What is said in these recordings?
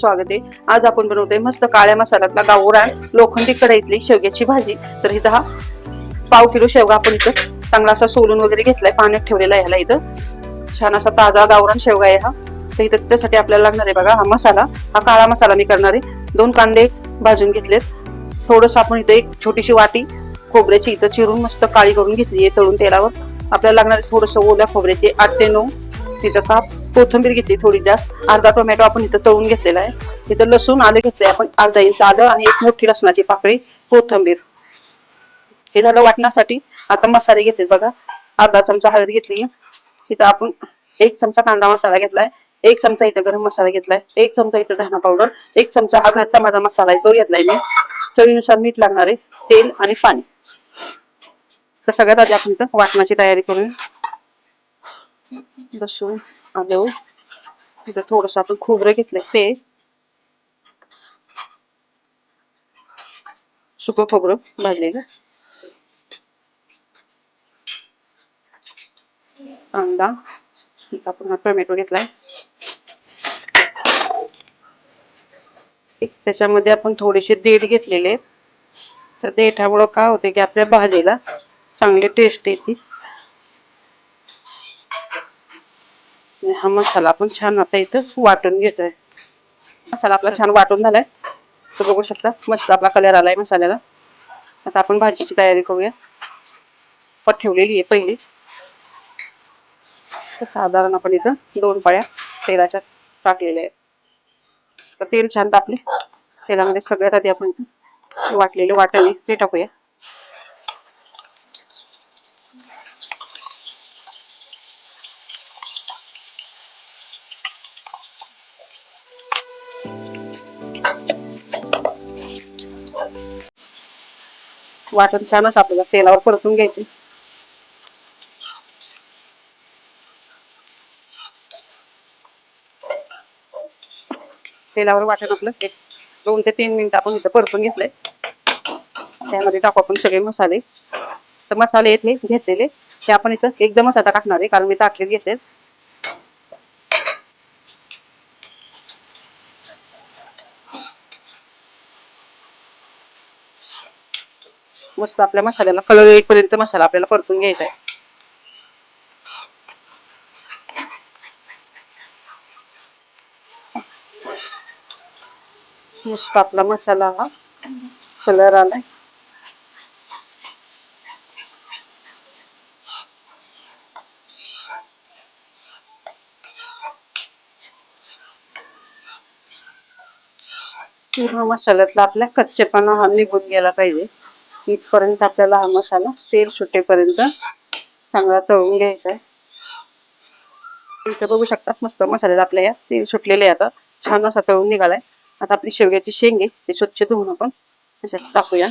स्वागत आहे. आज आपण बनवतोय मस्त काळ्या मसाल्यातला गावरान लोखंडी कढईतली शेवग्याची भाजी. तर इथं हा पाव किलो शेवगा आपण इथं चांगला असा सोलून वगैरे घेतलाय पाण्यात ठेवलेला आहे ह्याला इथं. छान असा ताजा गावरान शेवगा आहे हा. तर इथं त्यासाठी आपल्याला लागणार आहे बघा हा मसाला. हा काळा मसाला मी करणार आहे. दोन कांदे भाजून घेतलेत. थोडस आपण इथं एक छोटीशी वाटी खोबऱ्याची इथं चिरून मस्त काळी करून घेतली आहे तळून तेलावर. आपल्याला लागणार आहे थोडस ओल्या खोबऱ्याचे आठ ते नऊ. तिथं काप कोथिंबीर घेतली थोडी जास्त. अर्धा टोमॅटो आपण इथं तळून घेतलेला आहे. इथं लसूण आलं घेतलंय आपण अर्धा इंच आलं आणि एक मोठी लसणाची पाकळी कोथिंबीर. हे झालं वाटण्यासाठी. आता मसाले घेतले बघा. अर्धा चमचा हळद घेतली. इथं आपण एक चमचा कांदा मसाला घेतलाय. एक चमचा इथं गरम मसाला घेतलाय. एक चमचा इथं धना पावडर एक चमचा हा घरचा माझा मसाला आहे तो घेतलाय मी. चवीनुसार मीठ लागणार आहे तेल आणि पाणी. तर सगळ्यात आधी आपण इथं वाटणाची तयारी करूया. लसूण आलं. इथं थोडस आपण खोबरं घेतलंय ते. सुकं खोबरं भाजलेलं कांदा आपण हा टोमॅटो घेतलाय. त्याच्यामध्ये आपण थोडेसे देठ घेतलेले. तर देठामुळं काय होते की आपल्या भाजीला चांगली टेस्ट येते. हा मसाला पण छान आता इथं वाटून घेतोय. मसाला आपला छान वाटून झालाय. तर बघू शकता मस्त आपला कलर आलाय मसाल्याला. आता आपण भाजीची तयारी करूया. पट ठेवलेली आहे पहिलीच तर साधारण आपण इथं दोन पाळ्या तेलाच्या टाकलेल्या आहेत. तर तेल छान टाकले तेलामध्ये सगळ्यात आधी आपण इथं वाटलेले वाटाणे ते टाकूया. वाटण छानच आपल्याला तेलावर परतून घ्यायचे. तेलावर वाटण आपलं एक दोन ते तीन मिनिट आपण इथं परतून घेतलंय. त्यामध्ये टाकू आपण सगळे मसाले. तर मसाले येथे घेतलेले. ते आपण इथं एकदमच आता टाकणार आहे कारण मी टाकलेले घेतले मस्त आपल्या मसाल्याला कलर येईपर्यंत मसाला आपल्याला परतून घ्यायचा आहे. मस्त आपला मसाला हा कलर आलाय. पूर्ण मसाल्यातला आपल्या कच्चेपणा हा निघून गेला पाहिजे. इथपर्यंत आपल्याला हा मसाला तेल सुटेपर्यंत चांगला तळून घ्यायचा आहे. इथं बघू शकता मस्त मसाल्याला आपल्या या तेल सुटलेले आता. छान असा तळून निघालाय. आता आपली शेवग्याची शेंगे ते स्वच्छ धुवून आपण त्याच्यात टाकूया.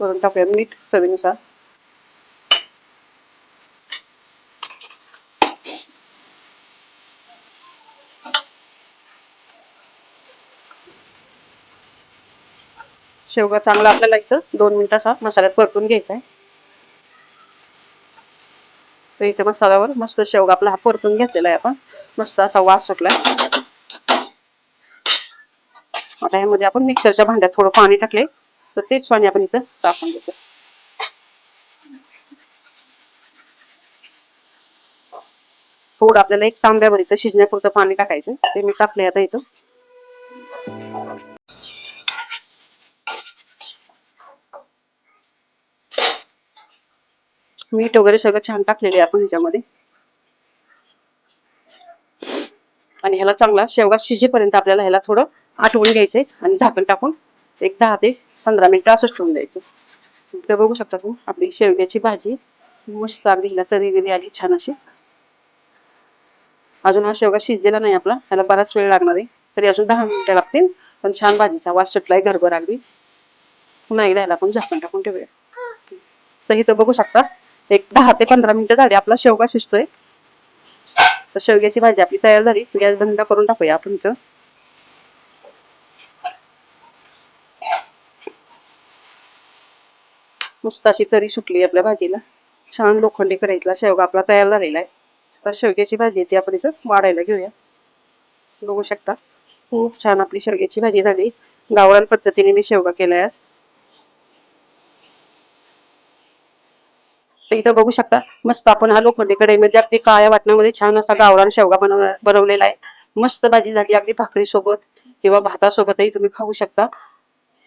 वरून टाकूया मीठ चवीनुसार. शेवगा चांगला आपल्याला इथं दोन मिनिटं असा मसाल्यात परतून घ्यायचा आहे तर इथे मसाल्यावर मस्त शेवगा आपला हा परतून घेतलेला आहे आपण. मस्त असा वास सुटलाय. आता ह्यामध्ये आपण मिक्सरच्या भांड्यात थोडं पाणी टाकले तर तेच पाणी आपण इथं टाकून देतो. थोडं आपल्याला एक तांब्यावर इथं शिजण्यापुरतं पाणी टाकायचं ते मी टाकले आता इथं. मीठ वगैरे सगळं छान टाकलेले आपण ह्याच्यामध्ये. आणि ह्याला चांगला शेवगा शिजेपर्यंत आपल्याला ह्याला थोडं आठवून घ्यायचंय आणि झाकण टाकून एक दहा ते पंधरा मिनिटं असंच ठेवून द्यायचं. तर बघू शकता तुम्ही आपली शेवग्याची भाजी मस्त अगदी हिला तरी गिरी आली छान अशी. अजून हा शेवगा शिजलेला नाही आपला ह्याला बराच वेळ लागणार आहे. तरी अजून दहा मिनिटं लागतील पण छान भाजीचा वास सुटलाय घरभर अगदी. पुन्हा एकदा ह्याला आपण झाकण टाकून ठेवूया. तर इथं बघू शकता एक दहा ते पंधरा मिनिटं झाली आपला शेवगा शिजतोय. तर शेवग्याची भाजी आपली तयार झाली. गॅस बंद करून टाकूया आपण इथं. मस्त अशी तरी सुटली आपल्या भाजीला. छान लोखंडी करायचा शेवगा आपला तयार झालेला आहे. आता शेवग्याची भाजी ती आपण इथं वाढायला घेऊया. बघू शकता. खूप छान आपली शेवग्याची भाजी झाली. गावरान पद्धतीने मी शेवगा केलाय आज. तर इथं बघू शकता मस्त आपण हा लोखंडी म्हणजे अगदी काळ्या वाटणामध्ये छान असा गावरान शेवगा बनव बनवलेला आहे. मस्त भाजी झाली अगदी भाकरी सोबत किंवा भातासोबतही तुम्ही खाऊ शकता.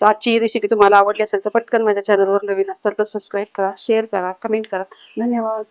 तर आजची ही रेसिपी तुम्हाला आवडली असेल तर पटकन माझ्या चॅनलवर नवीन असाल तर सबस्क्राईब करा शेअर करा कमेंट करा. धन्यवाद.